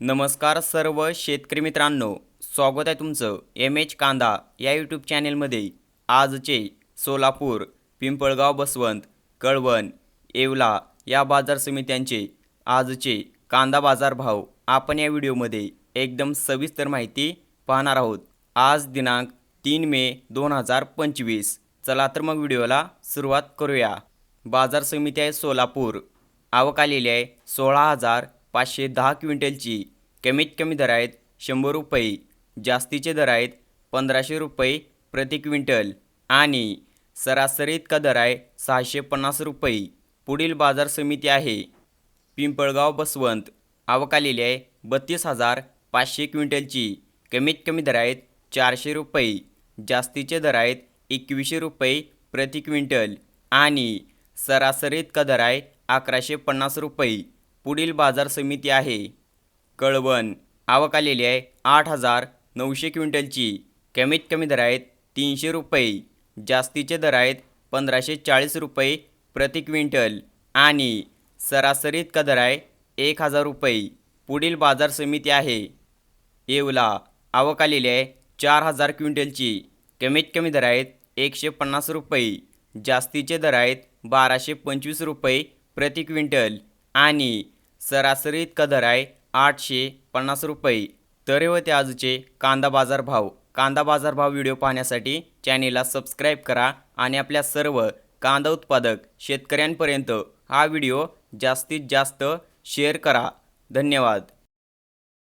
नमस्कार सर्व शेतकरी मित्रांनो स्वागत आहे तुमचं एम एच कांदा या यूट्यूब चॅनेलमध्ये आजचे सोलापूर पिंपळगाव बसवंत कळवण येवला या बाजार समित्यांचे आजचे कांदा बाजार भाव आपण या व्हिडिओमध्ये एकदम सविस्तर माहिती पाहणार आहोत. आज दिनांक तीन मे दोन हजार पंचवीस. चला तर मग व्हिडिओला सुरुवात करूया. बाजार समिती आहे सोलापूर. आवक आलेली आहे सोळा हजार पाचशे दहा क्विंटलची कमीत कमी दर आहेत शंभर रुपये जास्तीचे दर आहेत पंधराशे रुपये प्रति क्विंटल आणि सरासरी इतका दर आहे सहाशे पन्नास रुपये. पुढील बाजार समिती आहे. पिंपळगाव बसवंत. आवकालेली आहे बत्तीस हजार पाचशे क्विंटलची. कमीत कमी दर आहेत चारशे रुपये जास्तीचे दर आहेत एकवीसशे रुपये प्रति क्विंटल आणि सरासरी इतका दर आहे अकराशे पन्नास रुपये. पुढील बाजार समिती आहे. कळवण आवक आलेली आहे आठ हजार नऊशे क्विंटलची. कमीत कमी दर आहेत तीनशे रुपये. जास्तीचे दर आहेत पंधराशे चाळीस रुपये प्रति क्विंटल. आणि सरासरी इतका दर आहे एक हजार रुपये. पुढील बाजार समिती आहे. येवला आवक आलेली आहे चार हजार क्विंटलची. कमीत कमी दर आहेत एकशे पन्नास रुपये. जास्तीचे दर आहेत बाराशे पंचवीस रुपये प्रति क्विंटल. आणि सरासरी इतका दर आहे आठशे पन्नास रुपये. तर व होते आजचे कांदा बाजार भाव. कांदा बाजार भाव व्हिडिओ पाहण्यासाठी चॅनेलला सबस्क्राईब करा आणि आपल्या सर्व कांदा उत्पादक शेतकऱ्यांपर्यंत हा व्हिडिओ जास्तीत जास्त शेअर करा. धन्यवाद.